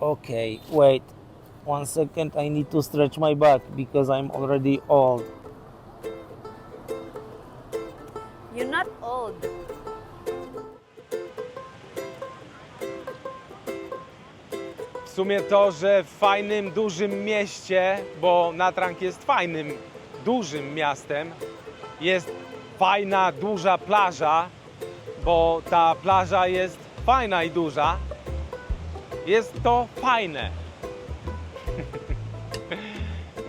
Okay, wait. One second, I need to stretch my back because I'm already old. You're not old. W sumie to, że w fajnym, dużym mieście, bo Natrank jest fajnym, dużym miastem, jest fajna, duża plaża, bo ta plaża jest fajna i duża, jest to fajne.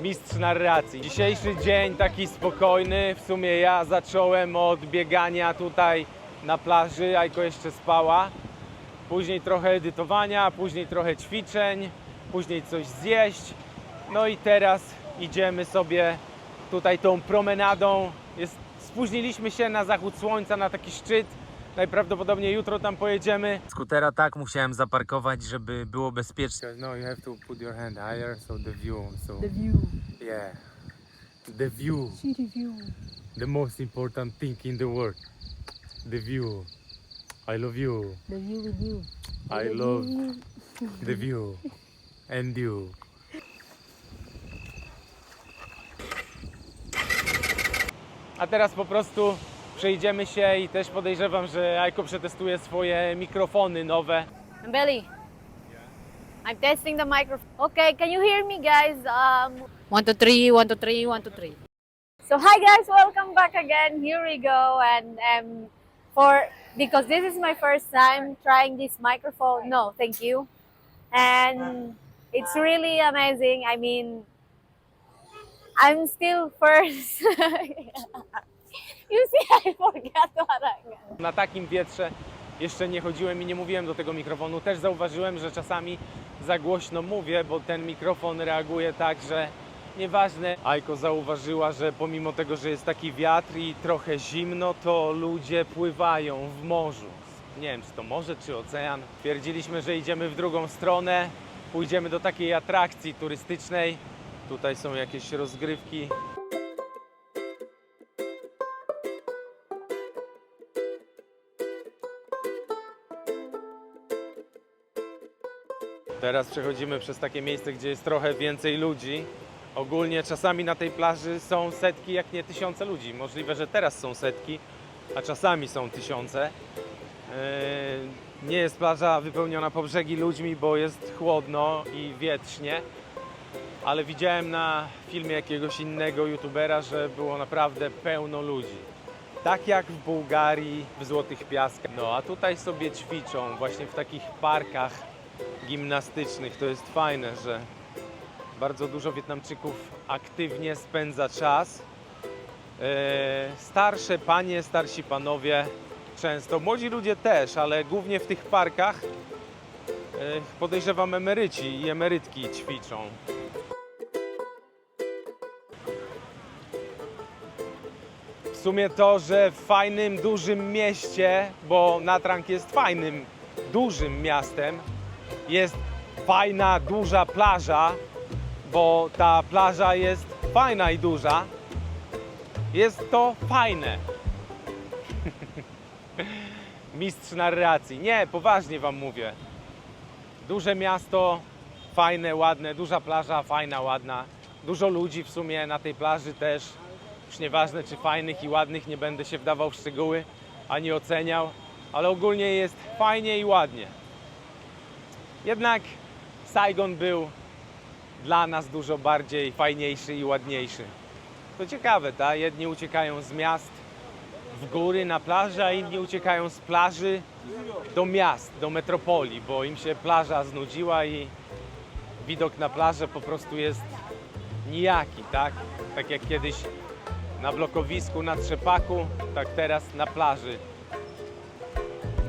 Mistrz narracji. Dzisiejszy dzień taki spokojny. W sumie ja zacząłem od biegania tutaj na plaży, Ajko jeszcze spała. Później trochę edytowania, później trochę ćwiczeń, później coś zjeść. No i teraz idziemy sobie tutaj tą promenadą. Jest, spóźniliśmy się na zachód słońca, na taki szczyt. Najprawdopodobniej jutro tam pojedziemy. Skutera tak musiałem zaparkować, żeby było bezpiecznie. No, you have to put your hand higher, so the view. So The view. yeah, the view, See the view. the most important thing in the world, the view. I love you. The view with you. I love the view and you. A teraz po prostu przejdziemy się i też podejrzewam, że Ajko przetestuje swoje mikrofony nowe. Belly. I'm testing the microphone. Okay, can you hear me, guys? Um, One, two, three, one, two, three, one, two, three. so hi, guys. Welcome back again. Here we go. And um, for because this is my first time trying this microphone. No, thank you. And it's really amazing. I mean, I'm still first. you see, I forgot what I Na takim wietrze jeszcze nie chodziłem i nie mówiłem do tego mikrofonu. Też zauważyłem, że czasami za głośno mówię, bo ten mikrofon reaguje tak, że nieważne. Ajko zauważyła, że pomimo tego, że jest taki wiatr i trochę zimno, to ludzie pływają w morzu. Nie wiem, czy to morze, czy ocean. Twierdziliśmy, że idziemy w drugą stronę. Pójdziemy do takiej atrakcji turystycznej. Tutaj są jakieś rozgrywki. Teraz przechodzimy przez takie miejsce, gdzie jest trochę więcej ludzi. Ogólnie czasami na tej plaży są setki, jak nie tysiące ludzi. Możliwe, że teraz są setki, a czasami są tysiące. Yy, Nie jest plaża wypełniona po brzegi ludźmi, bo jest chłodno i wietrznie. Ale widziałem na filmie jakiegoś innego youtubera, że było naprawdę pełno ludzi. Tak jak w Bułgarii, w Złotych Piaskach. No a tutaj sobie ćwiczą właśnie w takich parkach gimnastycznych. To jest fajne, że bardzo dużo Wietnamczyków aktywnie spędza czas. E, Starsze panie, starsi panowie często, młodzi ludzie też, ale głównie w tych parkach e, podejrzewam emeryci i emerytki ćwiczą. W sumie to, że w fajnym, dużym mieście, bo Natrank jest fajnym, dużym miastem, jest fajna, duża plaża, bo ta plaża jest fajna i duża, jest to fajne. Mistrz narracji. Nie, poważnie wam mówię. Duże miasto, fajne, ładne, duża plaża, fajna, ładna. Dużo ludzi w sumie na tej plaży też. Już nieważne, czy fajnych i ładnych, nie będę się wdawał w szczegóły ani oceniał, ale ogólnie jest fajnie i ładnie. Jednak Saigon był dla nas dużo bardziej fajniejszy i ładniejszy. To ciekawe, tak? Jedni uciekają z miast w góry na plażę, a inni uciekają z plaży do miast, do metropolii, bo im się plaża znudziła i widok na plażę po prostu jest nijaki, tak? Tak jak kiedyś na blokowisku, na trzepaku, tak teraz na plaży.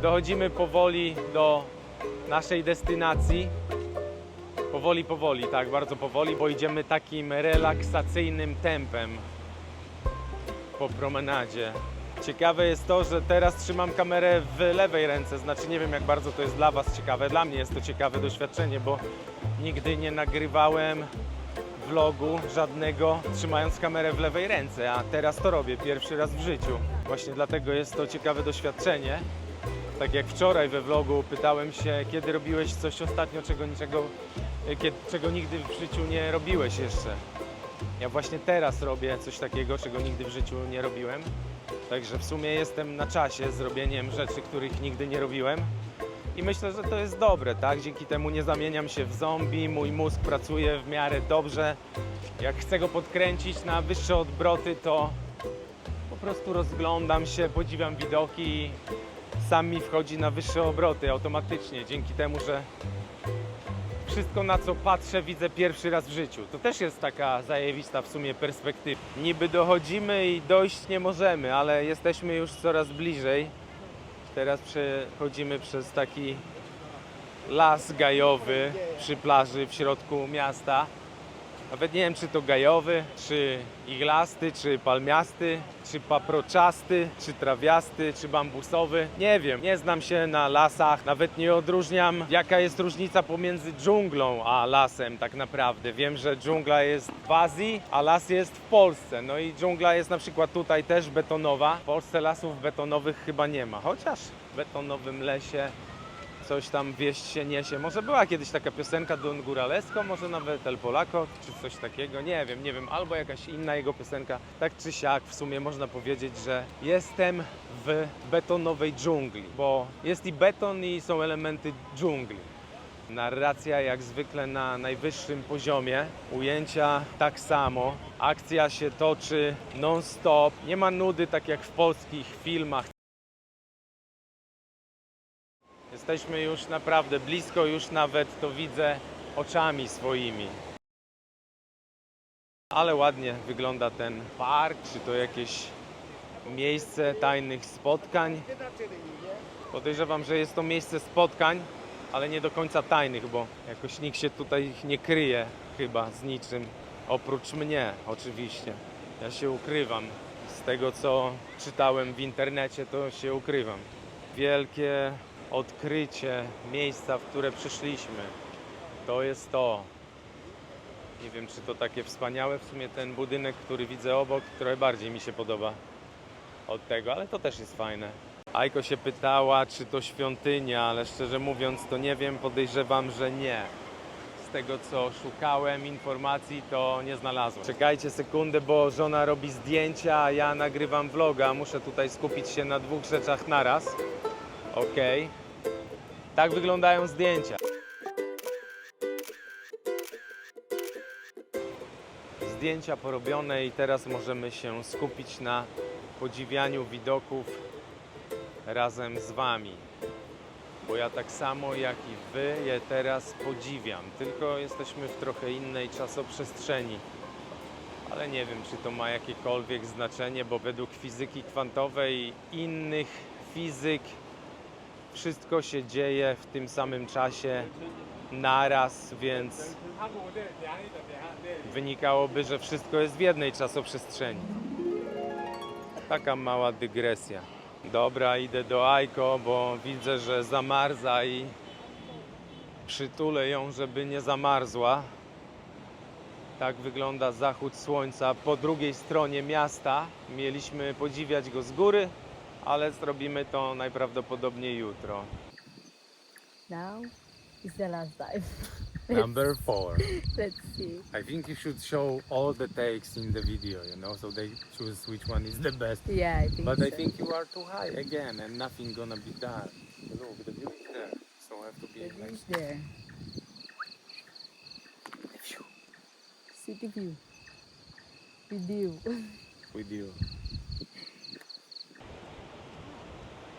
Dochodzimy powoli do naszej destynacji. Powoli, powoli, tak, bardzo powoli, bo idziemy takim relaksacyjnym tempem po promenadzie. Ciekawe jest to, że teraz trzymam kamerę w lewej ręce, znaczy nie wiem jak bardzo to jest dla Was ciekawe, dla mnie jest to ciekawe doświadczenie, bo nigdy nie nagrywałem vlogu żadnego trzymając kamerę w lewej ręce, a teraz to robię pierwszy raz w życiu. Właśnie dlatego jest to ciekawe doświadczenie. Tak jak wczoraj we vlogu pytałem się, kiedy robiłeś coś ostatnio, czego niczego, e, kie- czego nigdy w życiu nie robiłeś jeszcze. Ja właśnie teraz robię coś takiego, czego nigdy w życiu nie robiłem. Także w sumie jestem na czasie z zrobieniem rzeczy, których nigdy nie robiłem. I myślę, że to jest dobre, tak? Dzięki temu nie zamieniam się w zombie, mój mózg pracuje w miarę dobrze. Jak chcę go podkręcić na wyższe odbroty, to po prostu rozglądam się, podziwiam widoki i sam mi wchodzi na wyższe obroty automatycznie, dzięki temu, że wszystko na co patrzę widzę pierwszy raz w życiu. To też jest taka zajewista w sumie perspektywa. Niby dochodzimy i dojść nie możemy, ale jesteśmy już coraz bliżej. Teraz przechodzimy przez taki las gajowy przy plaży w środku miasta. Nawet nie wiem, czy to gajowy, czy iglasty, czy palmiasty, czy paproczasty, czy trawiasty, czy bambusowy. Nie wiem, nie znam się na lasach, nawet nie odróżniam, jaka jest różnica pomiędzy dżunglą a lasem tak naprawdę. Wiem, że dżungla jest w Azji, a las jest w Polsce. No i dżungla jest na przykład tutaj też betonowa. W Polsce lasów betonowych chyba nie ma, chociaż w betonowym lesie coś tam wieść się niesie. Może była kiedyś taka piosenka Don Góralesko, może nawet El Polako, czy coś takiego, nie wiem, nie wiem, albo jakaś inna jego piosenka. Tak czy siak, w sumie można powiedzieć, że jestem w betonowej dżungli, bo jest i beton i są elementy dżungli. Narracja jak zwykle na najwyższym poziomie, ujęcia tak samo, akcja się toczy non-stop, nie ma nudy tak jak w polskich filmach. Jesteśmy już naprawdę blisko, już nawet to widzę oczami swoimi. Ale ładnie wygląda ten park, czy to jakieś miejsce tajnych spotkań. Podejrzewam, że jest to miejsce spotkań, ale nie do końca tajnych, bo jakoś nikt się tutaj nie kryje chyba z niczym. Oprócz mnie, oczywiście. Ja się ukrywam. Z tego, co czytałem w internecie, to się ukrywam. Wielkie odkrycie miejsca, w które przyszliśmy. To jest to. Nie wiem, czy to takie wspaniałe. W sumie ten budynek, który widzę obok, trochę bardziej mi się podoba od tego, ale to też jest fajne. Ajko się pytała, czy to świątynia, ale szczerze mówiąc, to nie wiem, podejrzewam, że nie. Z tego, co szukałem informacji, to nie znalazłem. Czekajcie sekundę, bo żona robi zdjęcia, a ja nagrywam vloga. Muszę tutaj skupić się na dwóch rzeczach naraz. Okej. Tak wyglądają zdjęcia. Zdjęcia porobione i teraz możemy się skupić na podziwianiu widoków razem z Wami. Bo ja tak samo jak i Wy je teraz podziwiam, tylko jesteśmy w trochę innej czasoprzestrzeni. Ale nie wiem, czy to ma jakiekolwiek znaczenie, bo według fizyki kwantowej innych fizyk wszystko się dzieje w tym samym czasie naraz, więc wynikałoby, że wszystko jest w jednej czasoprzestrzeni. Taka mała dygresja. Dobra, idę do Aiko, bo widzę, że zamarza i przytulę ją, żeby nie zamarzła. Tak wygląda zachód słońca po drugiej stronie miasta. Mieliśmy podziwiać go z góry, ale zrobimy to najprawdopodobniej jutro. Now is the last time. Number four. Let's see. I think you should show all the takes in the video, you know, so they choose which one is the best. Yeah, I think But I so. think you are too high again and nothing gonna be done. Look, the view is there, so I have to be The like there. City view. With you. with you.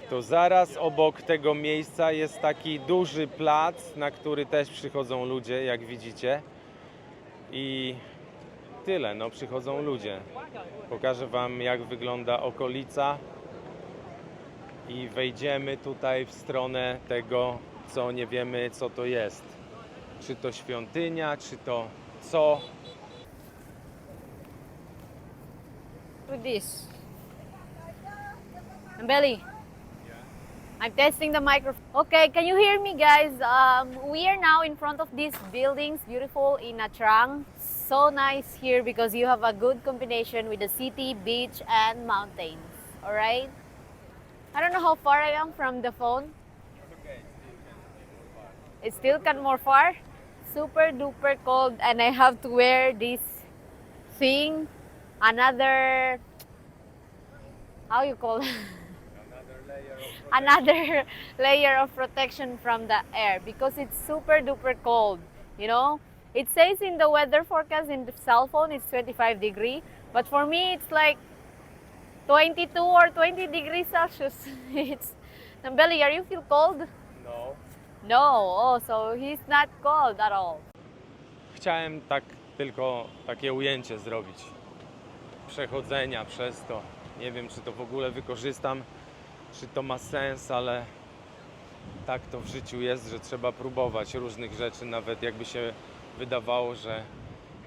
To zaraz obok tego miejsca jest taki duży plac, na który też przychodzą ludzie, jak widzicie. I tyle, no przychodzą ludzie. Pokażę Wam, jak wygląda okolica. I wejdziemy tutaj w stronę tego, co nie wiemy, co to jest. Czy to świątynia, czy to co. With this. Belly. I'm testing the microphone. Okay, can you hear me, guys? Um, we are now in front of these buildings, beautiful in Nha Trang. So nice here because you have a good combination with the city, beach, and mountains. All right. I don't know how far I am from the phone. It's still kind more far. Super duper cold, and I have to wear this thing. Another. How you call it? Another layer of protection from the air because it's super duper cold. You know, it says in the weather forecast in the cell phone it's 25 degree, but for me it's like 22 or 20 degrees Celsius. it's Nambeli, are you feel cold? No. No. Oh, so he's not cold at all. Chciałem tak tylko takie ujęcie zrobić. Przechodzenia przez to. Nie wiem, czy to w ogóle wykorzystam, czy to ma sens, ale tak to w życiu jest, że trzeba próbować różnych rzeczy, nawet jakby się wydawało, że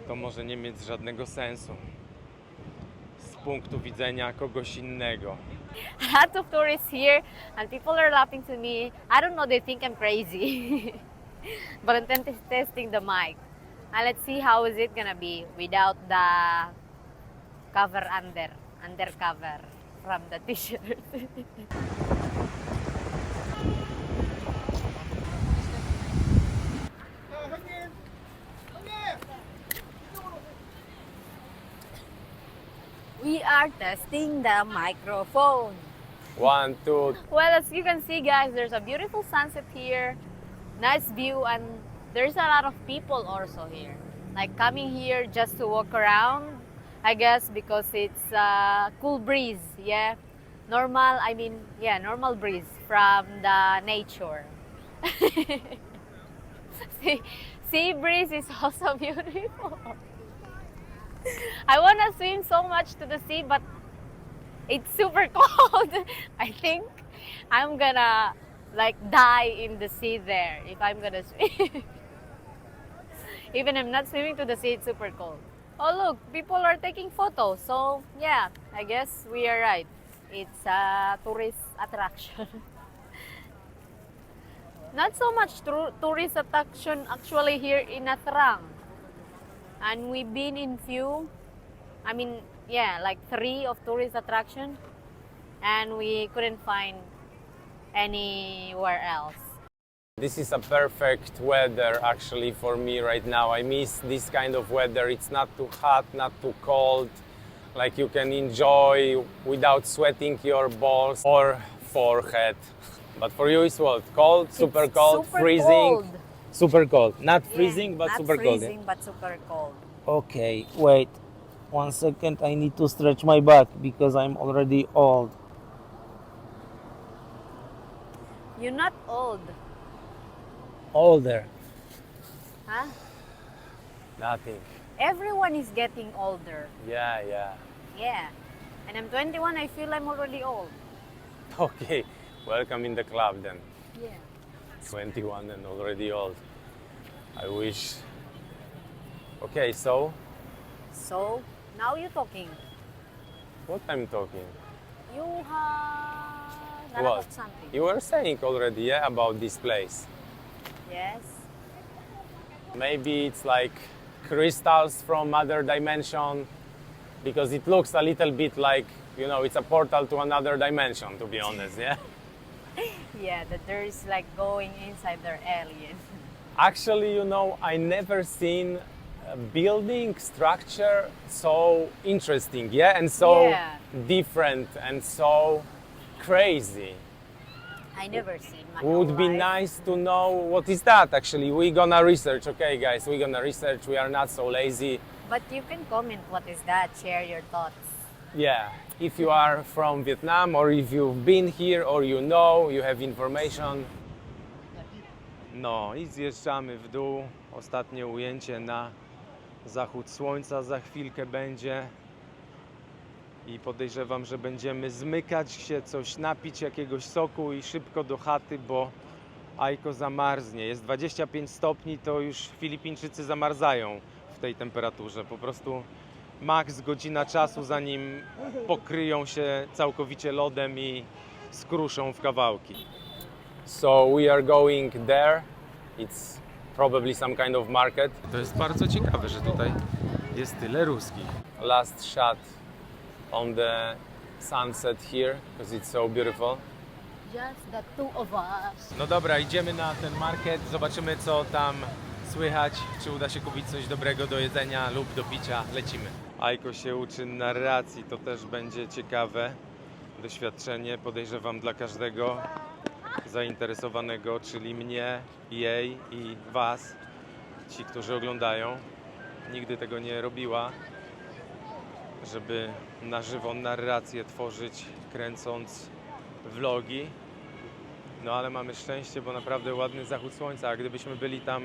to może nie mieć żadnego sensu z punktu widzenia kogoś innego. Lots of tourists here, and people are laughing to me. I don't know, they think I'm crazy. but I'm testing the mic. And let's see how is it gonna be without the cover under, undercover from the t-shirt. we are testing the microphone. One, two, Well, as you can see, guys, there's a beautiful sunset here, nice view, and there's a lot of people also here. Like coming here just to walk around, I guess, because it's a cool breeze, yeah. Normal, I mean, yeah, normal breeze from the nature. sea, sea breeze is also beautiful. I want to swim so much to the sea, but it's super cold. I think I'm gonna like die in the sea there if I'm gonna swim. Even I'm not swimming to the sea, it's super cold. Oh look, people are taking photos. So yeah, I guess we are right. It's a tourist attraction. not so much tourist attraction actually here in Atrang. And we've been in few I mean, yeah, like three of tourist attraction, and we couldn't find anywhere else. This is a perfect weather actually for me right now. I miss this kind of weather. It's not too hot, not too cold. Like you can enjoy without sweating your balls or forehead. But for you it's what? Cold, super It's cold, super freezing. cold. Super cold. Not Yeah, but not super cold. freezing, but super cold. Okay, wait. One second, I need to stretch my back because I'm already old. You're not old, Older. huh? Nothing. Everyone is getting older. Yeah, yeah. Yeah. And I'm 21, I feel I'm already old. Okay, welcome in the club then. Yeah. 21 and already old. I wish. Okay, so So, now you're talking. what I'm talking? You have What? something. You were saying already, yeah, about this place. Yes. Maybe it's like crystals from other dimension because it looks a little bit like, you know, it's a portal to another dimension, to be honest, yeah? Yeah, that there is like going inside their alien. Actually, you know, I never seen a building structure so interesting, yeah, and so Yeah. different and so crazy. I never seen my Would be life. nice to know what is that actually. We're gonna research, okay, guys, we're gonna research. We are not so lazy. But you can comment what is that, share your thoughts. Yeah, if you are from Vietnam or if you've been here or you know, you have information. No i zjeżdżamy w dół. Ostatnie ujęcie na zachód słońca za chwilkę będzie. I podejrzewam, że będziemy zmykać się, coś napić, jakiegoś soku i szybko do chaty, bo Ajko zamarznie. Jest 25 stopni, to już Filipińczycy zamarzają w tej temperaturze. Po prostu maks godzina czasu, zanim pokryją się całkowicie lodem i skruszą w kawałki. So we are going there. It's probably some kind of market. To jest bardzo ciekawe, że tutaj jest tyle ruskich. Last shot on the sunset here because it's so beautiful. Just the two of us. No dobra, idziemy na ten market, zobaczymy co tam słychać, czy uda się kupić coś dobrego do jedzenia lub do picia. Lecimy. Ajko się uczy narracji, to też będzie ciekawe doświadczenie, podejrzewam dla każdego zainteresowanego, czyli mnie, jej i was, ci, którzy oglądają. Nigdy tego nie robiła, żeby na żywo narrację tworzyć, kręcąc vlogi. No ale mamy szczęście, bo naprawdę ładny zachód słońca, a gdybyśmy byli tam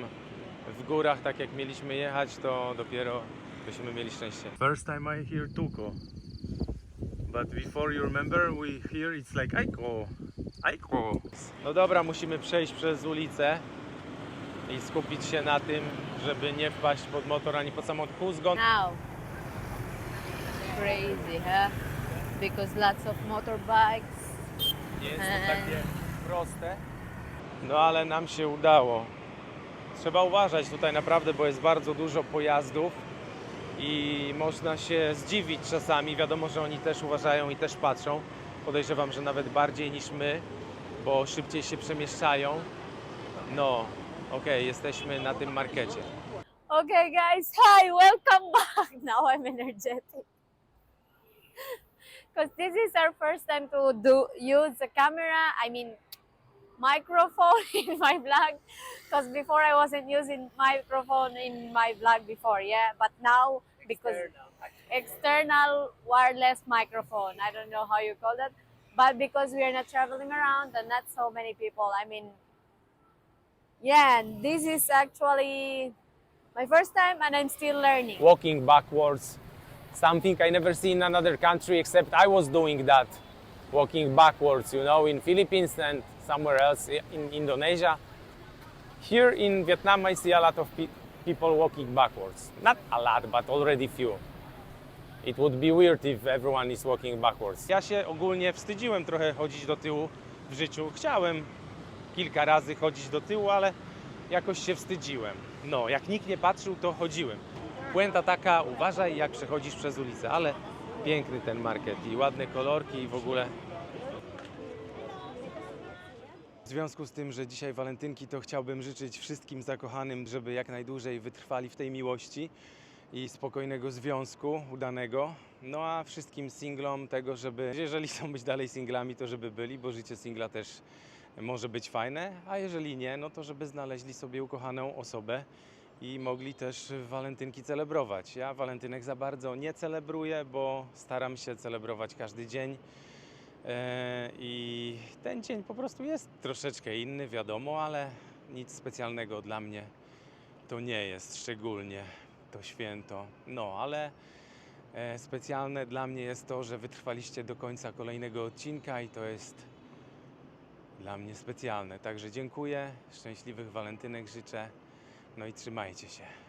w górach, tak jak mieliśmy jechać, to dopiero byśmy mieli szczęście. First time I hear Tuko. But before you remember, we hear it's like Aiko. Aiko. No dobra, musimy przejść przez ulicę i skupić się na tym, żeby nie wpaść pod motor ani pod samochód. Who's gone? Now. Crazy, huh? Because lots of motorbikes. Nie jest to takie proste. No ale nam się udało. Trzeba uważać tutaj naprawdę, bo jest bardzo dużo pojazdów i można się zdziwić czasami. Wiadomo, że oni też uważają i też patrzą. Podejrzewam, że nawet bardziej niż my, bo szybciej się przemieszczają. No, okej, jesteśmy na tym markecie. Okay, guys. Hi, welcome back. Now I'm energetic. Because this is our first time to do use the camera. I mean, microphone in my vlog. Because before I wasn't using microphone in my vlog before, yeah. But now because external wireless microphone. I don't know how you call that. But because we are not traveling around and not so many people, I mean, yeah, and this is actually my first time and I'm still learning. walking backwards, something I never see in another country except I was doing that, walking backwards, you know, in Philippines and somewhere else in Indonesia. Here in Vietnam, I see a lot of pe- people walking backwards. Not a lot, but already few. It would be weird if everyone is walking backwards. Ja się ogólnie wstydziłem trochę chodzić do tyłu w życiu. Chciałem kilka razy chodzić do tyłu, ale jakoś się wstydziłem. No, jak nikt nie patrzył, to chodziłem. Puenta taka, uważaj jak przechodzisz przez ulicę, ale piękny ten market i ładne kolorki i w ogóle. W związku z tym, że dzisiaj walentynki, to chciałbym życzyć wszystkim zakochanym, żeby jak najdłużej wytrwali w tej miłości i spokojnego związku udanego. No a wszystkim singlom tego, żeby, jeżeli są być dalej singlami, to żeby byli, bo życie singla też może być fajne, a jeżeli nie, no to żeby znaleźli sobie ukochaną osobę i mogli też walentynki celebrować. Ja walentynek za bardzo nie celebruję, bo staram się celebrować każdy dzień. E, I ten dzień po prostu jest troszeczkę inny, wiadomo, ale nic specjalnego dla mnie to nie jest szczególnie to święto. No, ale e, specjalne dla mnie jest to, że wytrwaliście do końca kolejnego odcinka i to jest dla mnie specjalne. Także dziękuję, szczęśliwych walentynek życzę, no i trzymajcie się.